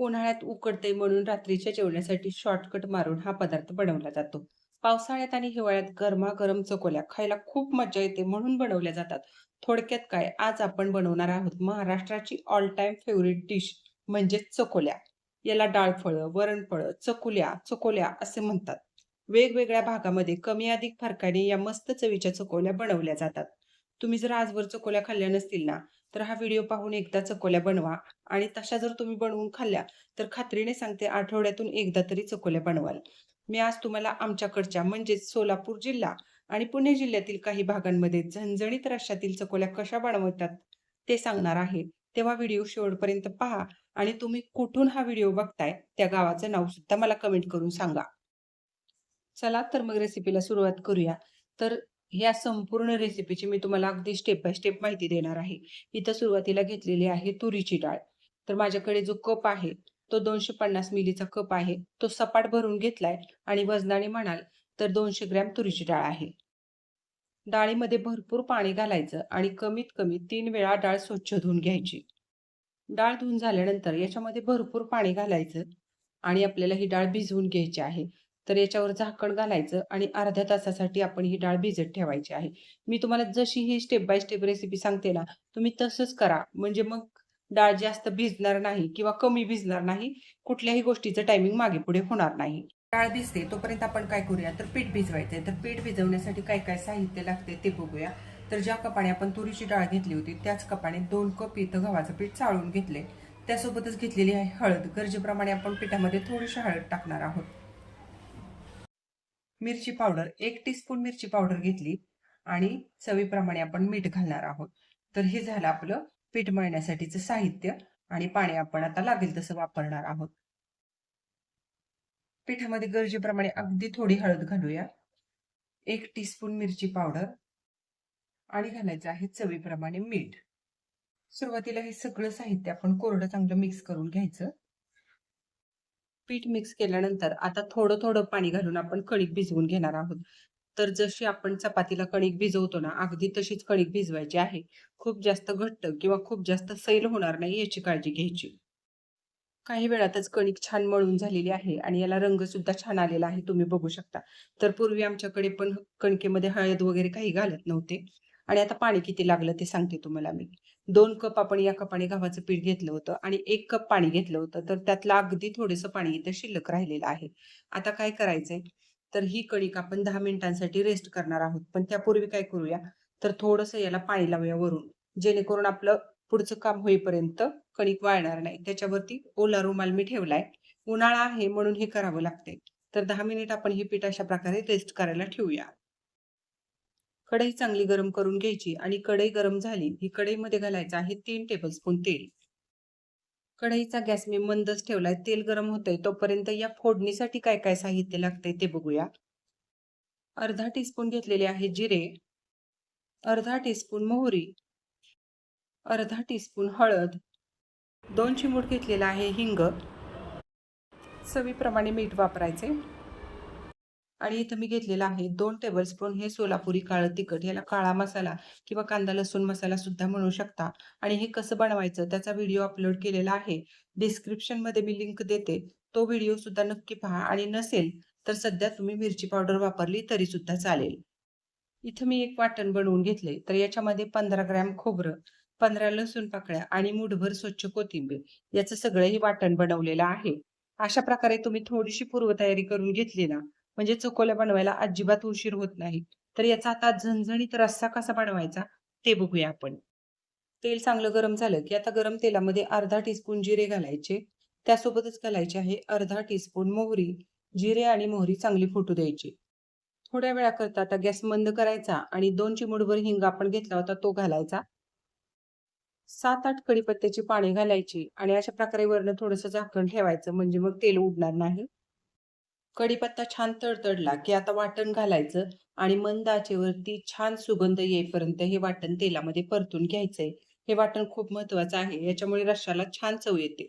उन्हाळ्यात उकडते म्हणून रात्रीच्या जेवणासाठी शॉर्टकट मारून हा पदार्थ बनवला जातो. पावसाळ्यात आणि हिवाळ्यात गरमागरम चकोल्या खायला खूप मज्जा येते म्हणून बनवल्या जातात. थोडक्यात काय, आज आपण बनवणार आहोत महाराष्ट्राची ऑल टाइम फेवरेट डिश म्हणजेच चकोल्या. याला डाळफळं, वरणफळं, चकुल्या, चकोल्या असे म्हणतात. वेगवेगळ्या भागामध्ये कमी अधिक फरकाने या मस्त चवीच्या चकोल्या बनवल्या जातात. तुम्ही जर आजवर चकोल्या खाल्ल्या नसतील ना, तर हा व्हिडिओ पाहून एकदा चकोल्या बनवा आणि तशा जर तुम्ही बनवून खाल्ल्या, तर खात्रीने सांगते आठवड्यातून एकदा तरी चकोल्या बनवाल. मी आज तुम्हाला आमच्याकडच्या म्हणजेच सोलापूर जिल्हा आणि पुणे जिल्ह्यातील काही भागांमध्ये झणझणीत रश्श्यातील चकोल्या कशा बनवतात ते सांगणार आहे. तेव्हा व्हिडिओ शेवटपर्यंत पहा आणि तुम्ही कुठून हा व्हिडिओ बघताय त्या गावाचं नाव सुद्धा मला कमेंट करून सांगा. चला तर मग रेसिपीला सुरुवात करूया. तर ह्या संपूर्ण रेसिपीची मी तुम्हाला अगदी स्टेप बाय स्टेप माहिती देणार आहे. इथं सुरुवातीला घेतलेली आहे तुरीची डाळ. तर माझ्याकडे जो कप आहे तो 250 मिलीचा कप आहे. तो सपाट भरून घेतलाय आणि वजनाने म्हणाल तर दोनशे ग्रॅम तुरीची डाळ आहे. डाळीमध्ये भरपूर पाणी घालायचं आणि कमीत कमी तीन वेळा डाळ स्वच्छ धुवून घ्यायची. डाळ धुवून झाल्यानंतर याच्यामध्ये भरपूर पाणी घालायचं आणि आपल्याला ही डाळ भिजवून घ्यायची आहे. तर याच्यावर झाकण घालायचं आणि अर्ध्या तासासाठी आपण ही डाळ भिजत ठेवायची आहे. मी तुम्हाला जशी ही स्टेप बाय स्टेप रेसिपी सांगते ना, तुम्ही तसंच करा. म्हणजे मग डाळ जास्त भिजणार नाही किंवा कमी भिजणार नाही. कुठल्याही गोष्टीचं टायमिंग मागे-पुढे होणार नाही. डाळ भिजते तोपर्यंत आपण काय करूया तर पीठ भिजवायचंय. तर पीठ भिजवण्यासाठी काय काय साहित्य लागते ते बघूया. तर ज्या कपाने आपण तुरीची डाळ घेतली होती त्याच कपाने दोन कप इथं गव्हाचं पीठ चाळून घेतले. त्यासोबतच घेतलेली आहे हळद. गरजेप्रमाणे आपण पिठामध्ये थोडीशी हळद टाकणार आहोत. मिरची पावडर एक टीस्पून मिरची पावडर घेतली आणि चवीप्रमाणे आपण मीठ घालणार आहोत. तर हे झालं आपलं पीठ मळण्यासाठीचं साहित्य आणि पाणी आपण आता लागेल तसं वापरणार आहोत. पिठामध्ये गरजेप्रमाणे अगदी थोडी हळद घालूया. एक टीस्पून मिरची पावडर आणि घालायचं आहे चवीप्रमाणे मीठ. सुरुवातीला हे सगळं साहित्य आपण कोरडं चांगलं मिक्स करून घ्यायचं. पीठ मिक्स केल्यानंतर आता थोडं थोडं पाणी घालून आपण कणिक भिजवून घेणार आहोत. तर जशी आपण चपातीला कणिक भिजवतो ना, अगदी तशीच कणिक भिजवायची आहे. खूप जास्त घट्ट किंवा खूप जास्त सैल होणार नाही याची काळजी घ्यायची. काही वेळातच कणिक छान मळून झालेली आहे आणि याला रंग सुद्धा छान आलेला आहे तुम्ही बघू शकता. तर पूर्वी आमच्याकडे पण कणकेमध्ये हळद वगैरे काही घालत नव्हते आणि आता पाणी किती लागलं ते सांगते तुम्हाला मी. दोन कप आपण या कपाने गव्हाचं पीठ घेतलं होतं आणि एक कप पाणी घेतलं होतं. तर त्यातलं अगदी थोडंसं पाणी इथं शिल्लक राहिलेलं आहे. आता काय करायचंय तर ही कणिक आपण दहा मिनिटांसाठी रेस्ट करणार आहोत. पण त्यापूर्वी काय करूया तर थोडंसं याला पाणी लावूया वरून. जेणेकरून आपलं पुढचं काम होईपर्यंत कणिक वाळणार नाही. त्याच्यावरती ओला रुमाल मी ठेवलाय. उन्हाळा आहे म्हणून हे करावं लागते तर दहा मिनिट आपण हे पीठ अशा प्रकारे रेस्ट करायला ठेवूया. कढई चांगली गरम करून घ्यायची आणि कढई गरम झाली ही कढईमध्ये घालायचं आहे तीन टेबलस्पून तेल. कढईचा गॅस मी मंदच ठेवलाय. तेल गरम होतंय तोपर्यंत या फोडणीसाठी काय काय साहित्य लागतंय ते बघूया. अर्धा टीस्पून घेतलेले आहे जिरे. अर्धा टीस्पून मोहरी. अर्धा टीस्पून हळद. दोन चिमूट घेतलेला आहे हिंग. चवीप्रमाणे मीठ वापरायचे. आणि इथं मी घेतलेला आहे दोन टेबल स्पून हे सोलापुरी काळं तिखट. याला काळा मसाला किंवा कांदा लसूण मसाला सुद्धा म्हणू शकता. आणि हे कसं बनवायचं त्याचा व्हिडिओ अपलोड केलेला आहे. डिस्क्रिप्शनमध्ये मी लिंक देते. तो व्हिडिओ सुद्धा नक्की पहा आणि नसेल तर सध्या तुम्ही मिरची पावडर वापरली तरी सुद्धा चालेल. इथं मी एक वाटण बनवून घेतले. तर याच्यामध्ये 15 ग्रॅम खोबरं, 15 लसूण पाकळ्या आणि मूठभर स्वच्छ कोथिंबीर याचं सगळंही वाटण बनवलेलं आहे. अशा प्रकारे तुम्ही थोडीशी पूर्वतयारी करून घेतली ना, म्हणजे चकोल्या बनवायला अजिबात उशीर होत नाही. तर याचा आता झणझणीत रस्सा कसा बनवायचा ते बघूया आपण. तेल चांगलं गरम झालं की आता गरम तेलामध्ये अर्धा टीस्पून जिरे घालायचे. त्यासोबतच घालायचे आहे अर्धा टीस्पून मोहरी. जिरे आणि मोहरी चांगली फुटू द्यायची. थोड्या वेळाकरता आता गॅस मंद करायचा आणि दोन चिमुडभर हिंग आपण घेतला होता तो घालायचा. सात आठ कडीपत्त्याची पाने घालायची आणि अशा प्रकारे वरनं थोडंसं झाकण ठेवायचं म्हणजे मग तेल उडणार नाही. कढीपत्ता छान तडतडला की आता वाटण घालायचं आणि मंद आचेवरती छान सुगंध येईपर्यंत हे वाटण तेलामध्ये परतून घ्यायचंय. हे वाटण खूप महत्वाचं आहे. याच्यामुळे रश्श्याला छान चव येते.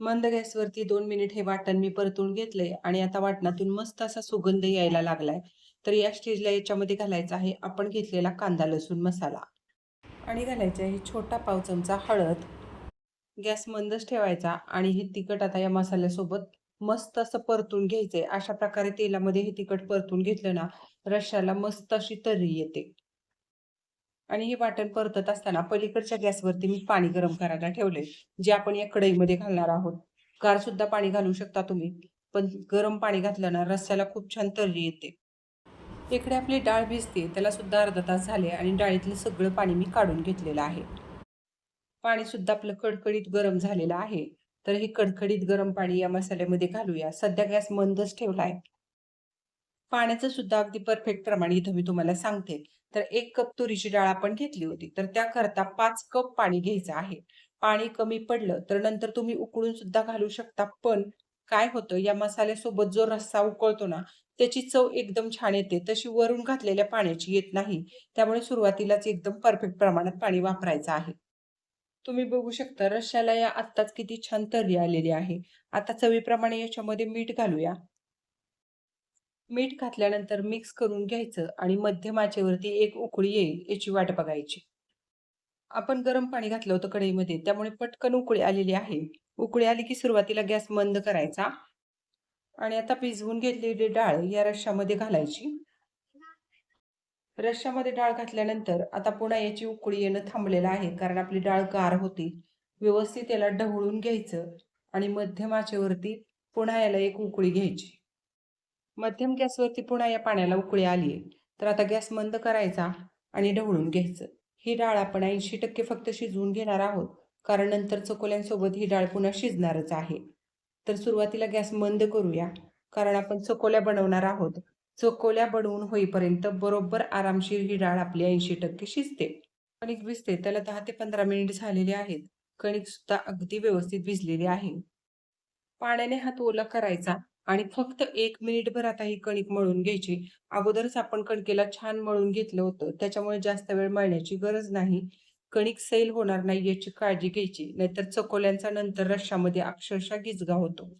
मंद गॅसवरती दोन मिनिट हे वाटण मी परतून घेतलंय आणि आता वाटणातून मस्त असा सुगंध यायला लागलाय. तर या स्टेजला याच्यामध्ये घालायचा आहे आपण घेतलेला कांदा लसूण मसाला आणि घालायचा आहे छोटा पाव चमचा हळद. गॅस मंदच ठेवायचा आणि हे तिखट आता या मसाल्यासोबत मस्त असं परतून घ्यायचंय. अशा प्रकारे तेलामध्ये हे तिखट परतून घेतलं ना, रश्याला मस्त अशी तर्री येते. आणि हे वाटण परतत असताना पलीकडच्या गॅसवरती मी पाणी गरम करायला ठेवले जे आपण या कढईमध्ये घालणार आहोत. गार सुद्धा पाणी घालू शकता तुम्ही. पण गरम पाणी घातलं ना रस्स्याला खूप छान तर्री येते. इकडे आपली डाळ भिजते त्याला सुद्धा अर्धा तास झाले आणि डाळीतलं सगळं पाणी मी काढून घेतलेलं आहे. पाणी सुद्धा आपलं कडकडीत गरम झालेलं आहे. तर हे कडकडीत गरम पाणी या मसाल्यामध्ये घालूया. सध्या गॅस मंदच ठेवला आहे. पाण्याचं सुद्धा अगदी परफेक्ट प्रमाण इथं मी तुम्हाला सांगते. तर एक कप तुरीची डाळ आपण घेतली होती. तर त्याकरता पाच कप पाणी घ्यायचं आहे. पाणी कमी पडलं तर नंतर तुम्ही उकळून सुद्धा घालू शकता. पण काय होतं या मसाल्यासोबत जो रस्सा उकळतो ना, त्याची चव एकदम छान येते. तशी वरून घातलेल्या पाण्याची येत नाही. त्यामुळे सुरुवातीलाच एकदम परफेक्ट प्रमाणात पाणी वापरायचं आहे. तुम्ही बघू शकता रश्श्याला या आत्ताच किती छान तर्री आलेली आहे. आता चवीप्रमाणे याच्यामध्ये मीठ घालूया. मीठ घातल्यानंतर मिक्स करून घ्यायचं आणि मध्यम आचेवरती एक उकळी येईल याची वाट बघायची. आपण गरम पाणी घातलं होतं कढईमध्ये त्यामुळे पटकन उकळी आलेली आहे. उकळी आली की सुरुवातीला गॅस मंद करायचा आणि आता भिजवून घेतलेली डाळ या रश्श्यामध्ये घालायची. रश्श्यामध्ये डाळ घातल्यानंतर आता पुन्हा याची उकळी येणं थांबलेलं आहे कारण आपली डाळ गार होती. व्यवस्थित याला ढवळून घ्यायचं आणि मध्यम आचेवरती पुन्हा याला एक उकळी घ्यायची. मध्यम गॅसवरती पुन्हा या पाण्याला उकळी आली आहे तर आता गॅस मंद करायचा आणि ढवळून घ्यायचं. ही डाळ आपण ऐंशी टक्के फक्त शिजवून घेणार आहोत कारण नंतर चकोल्यांसोबत ही डाळ पुन्हा शिजणारच आहे. तर सुरुवातीला गॅस मंद करूया कारण आपण चकोल्या बनवणार आहोत. चकोल्या बनवून होईपर्यंत बरोबर आरामशीर ही डाळ आपली ऐंशी टक्के शिजते. कणिक भिजते त्याला दहा ते पंधरा मिनिट झालेले आहेत. कणिक सुद्धा अगदी व्यवस्थित भिजलेली आहे. पाण्याने हात ओला करायचा आणि फक्त एक मिनिटभर आता ही कणिक मळून घ्यायची. अगोदरच आपण कणकेला छान मळून घेतलं होतं त्याच्यामुळे जास्त वेळ मळण्याची गरज नाही. कणिक सैल होणार नाही याची काळजी घ्यायची नाहीतर चकोल्यांचा नंतर रश्श्यामध्ये अक्षरशः गिजगा होतो.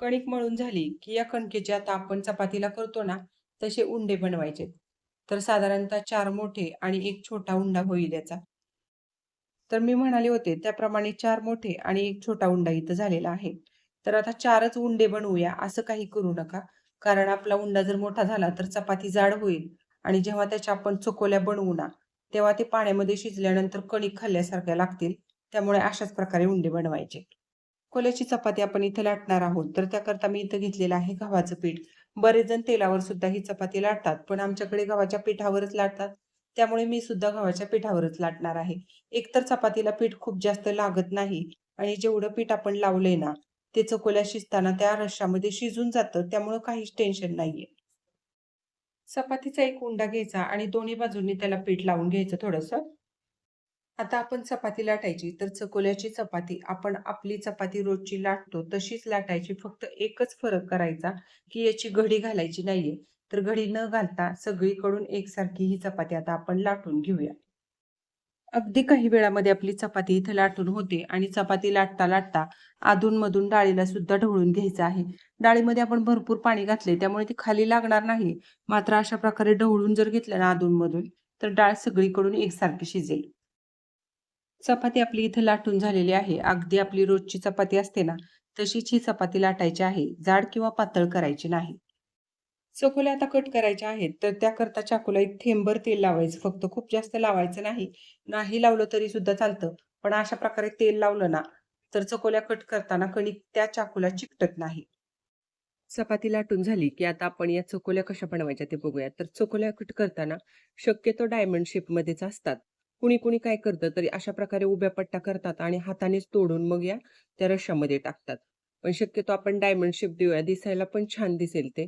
कणिक मळून झाली की या कणकेचे आता आपण चपातीला करतो ना तसे उंडे बनवायचे. तर साधारणतः चार मोठे आणि एक छोटा उंडा होईल याचा. तर मी म्हणाले होते त्याप्रमाणे चार मोठे आणि एक छोटा उंडा इथं झालेला आहे. तर आता चारच उंडे बनवूया असं काही करू नका. कारण आपला उंडा जर मोठा झाला तर चपाती जाड होईल आणि जेव्हा त्याच्या आपण चकोल्या बनवू ना, तेव्हा ते पाण्यामध्ये शिजल्यानंतर कणिक खाल्ल्यासारख्या लागतील. त्यामुळे अशाच प्रकारे उंडे बनवायचे. कोल्याची चपाती आपण इथे लाटणार आहोत तर त्याकरता मी इथं घेतलेलं आहे गव्हाचं पीठ. बरेच जण तेलावर सुद्धा ही चपाती लाटतात पण आमच्याकडे गव्हाच्या पिठावरच लाटतात. त्यामुळे मी सुद्धा गव्हाच्या पिठावरच लाटणार आहे. एकतर चपातीला पीठ खूप जास्त लागत नाही आणि जेवढं पीठ आपण लावलंय ना, ते चकोल्या शिजताना त्या रश्यामध्ये शिजून जातं त्यामुळं काहीच टेन्शन नाहीये. चपातीचा एक उंडा घ्यायचा आणि दोन्ही बाजूंनी त्याला पीठ लावून घ्यायचं थोडंसं. आता आपण चपाती लाटायची तर चकोल्याची चपाती आपण आपली चपाती रोजची लाटतो तशीच लाटायची. फक्त एकच फरक करायचा की याची घडी घालायची नाहीये. तर घडी न घालता सगळीकडून एकसारखी ही चपाती आता आपण लाटून घेऊया. अगदी काही वेळामध्ये आपली चपाती इथे लाटून होते आणि चपाती लाटता लाटता अधूनमधून डाळीला सुद्धा ढवळून घ्यायचं आहे. डाळीमध्ये आपण भरपूर पाणी घातले त्यामुळे ती खाली लागणार नाही. मात्र अशा प्रकारे ढवळून जर घेतलं ना अधूनमधून तर डाळ सगळीकडून एकसारखी शिजेल. चपाती आपली इथं लाटून झालेली आहे. अगदी आपली रोजची चपाती असते ना, तशीच ही चपाती लाटायची आहे. जाड किंवा पातळ करायची नाही. चकोल्या आता कट करायच्या आहेत तर त्याकरता चाकूला एक थेंबर तेल लावायचं फक्त खूप जास्त लावायचं नाही. नाही लावलं तरी सुद्धा चालतं. पण अशा प्रकारे तेल लावलं ना, तर चकोल्या कट करताना कणिक त्या चाकूला चिकटत नाही. चपाती लाटून झाली की आता आपण या चकोल्या कशा बनवायच्या ते बघूया. तर चकोल्या कट करताना शक्यतो डायमंड शेपमध्येच असतात. कुणी कुणी काय करतं तरी अशा प्रकारे उभ्या पट्ट्या करतात आणि हातानेच तोडून मग या त्या रश्यामध्ये टाकतात. पण शक्यतो आपण डायमंड शेप देऊया. दिसायला पण छान दिसेल ते.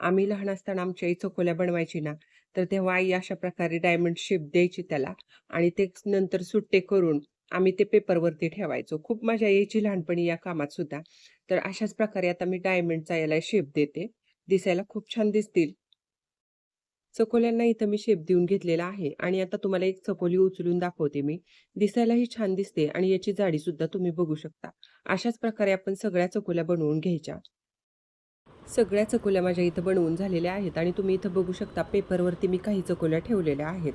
आम्ही लहान असताना आमची आई चकोल्या बनवायची ना, तर तेव्हा आई अशा प्रकारे डायमंड शेप द्यायची त्याला आणि ते नंतर सुट्टे करून आम्ही ते पेपरवरती ठेवायचो. खूप मजा यायची लहानपणी या कामात सुद्धा. तर अशाच प्रकारे आता मी डायमंडचा याला शेप देते. दिसायला खूप छान दिसतील. चकोल्यांना इथं मी शेप देऊन घेतलेला आहे आणि आता तुम्हाला एक चकोली उचलून दाखवते मी. दिसायलाही छान दिसते आणि याची जाडी सुद्धा तुम्ही बघू शकता. अशाच प्रकारे आपण सगळ्या चकोल्या बनवून घ्यायच्या. सगळ्या चकोल्या माझ्या इथं बनवून झालेल्या आहेत आणि तुम्ही इथं बघू शकता पेपरवरती मी काही चकोल्या ठेवलेल्या आहेत.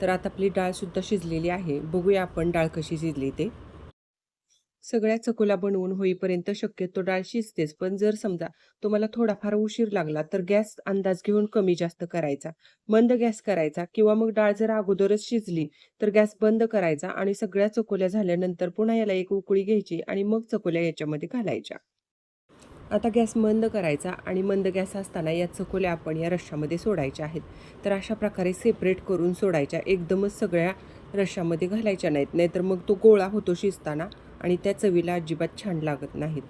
तर आता आपली डाळसुद्धा शिजलेली आहे. बघूया आपण डाळ कशी शिजली ते. सगळ्या चकोल्या बनवून होईपर्यंत शक्यतो डाळ शिजतेच. पण जर समजा तुम्हाला थोडाफार उशीर लागला तर गॅस अंदाज घेऊन कमी जास्त करायचा. मंद गॅस करायचा किंवा मग डाळ जर अगोदरच शिजली तर गॅस बंद करायचा आणि सगळ्या चकोल्या झाल्यानंतर पुन्हा याला एक उकळी घ्यायची आणि मग चकोल्या याच्यामध्ये घालायच्या. आता गॅस मंद करायचा आणि मंद गॅस असताना या चकोल्या आपण या रश्श्यामध्ये सोडायच्या आहेत. तर अशा प्रकारे सेपरेट करून सोडायच्या. एकदमच सगळ्या रश्श्यामध्ये घालायच्या नाहीत. नाहीतर मग तो गोळा होतो शिजताना. आणि त्या चवीला अजिबात छान लागत नाहीत.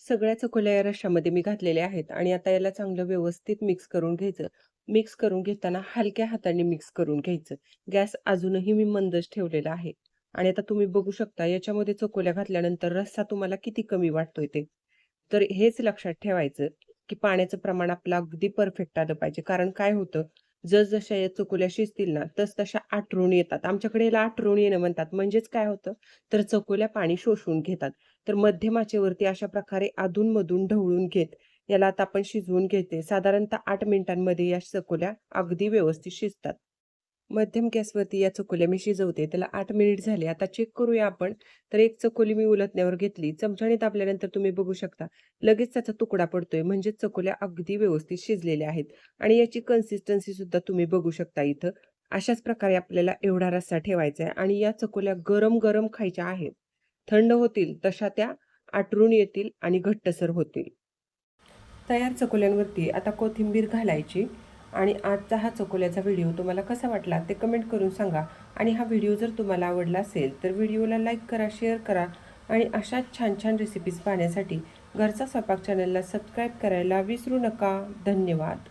सगळ्या चकोल्या या रश्श्यामध्ये मी घातलेल्या आहेत आणि आता याला चांगलं व्यवस्थित मिक्स करून घ्यायचं. मिक्स करून घेताना हलक्या हाताने मिक्स करून घ्यायचं. गॅस अजूनही मी मंदच ठेवलेला आहे. आणि आता तुम्ही बघू शकता याच्यामध्ये चकोल्या घातल्यानंतर रस्सा तुम्हाला किती कमी वाटतोय ते. तर हेच लक्षात ठेवायचं की पाण्याचं प्रमाण आपलं अगदी परफेक्ट आलं पाहिजे. कारण काय होतं? जसजशा या चकोल्या शिजतील ना तस तशा आठवून येतात. आमच्याकडे याला आठवून येणं म्हणतात. म्हणजेच काय होतं? तर चकोल्या पाणी शोषून घेतात. तर मध्यमाचेवरती अशा प्रकारे अधूनमधून ढवळून घेत याला आता आपण शिजवून घेते. साधारणतः आठ मिनिटांमध्ये या चकोल्या अगदी व्यवस्थित शिजतात. मध्यम गॅसवरती या चकोल्या मी शिजवते. त्याला आठ मिनिट झाले. आता चेक करूया आपण. तर एक चकोली मी उलटण्यावर घेतली. चमच्याने तापल्यानंतर तुम्ही बघू शकता. लगेच त्याचा तुकडा पडतोय. म्हणजे चकोल्या अगदी व्यवस्थित शिजलेल्या आहेत. आणि याची कन्सिस्टन्सी सुद्धा तुम्ही बघू शकता इथं. अशाच प्रकारे आपल्याला एवढा रस्सा ठेवायचा आहे. आणि या चकोल्या गरम गरम खायच्या आहेत. थंड होतील तशा त्या आटरून येतील आणि घट्टसर होतील. तयार चकोल्यांवरती आता कोथिंबीर घालायची. आणि आजचा हा चकोल्याचा व्हिडिओ तुम्हाला कसा वाटला ते कमेंट करून सांगा. आणि हा व्हिडिओ जर तुम्हाला आवडला असेल तर व्हिडिओला लाईक करा शेअर करा आणि अशाच छान छान रेसिपीज पाहण्यासाठी घरचा स्वयंपाक चॅनलला सबस्क्राईब करायला विसरू नका. धन्यवाद.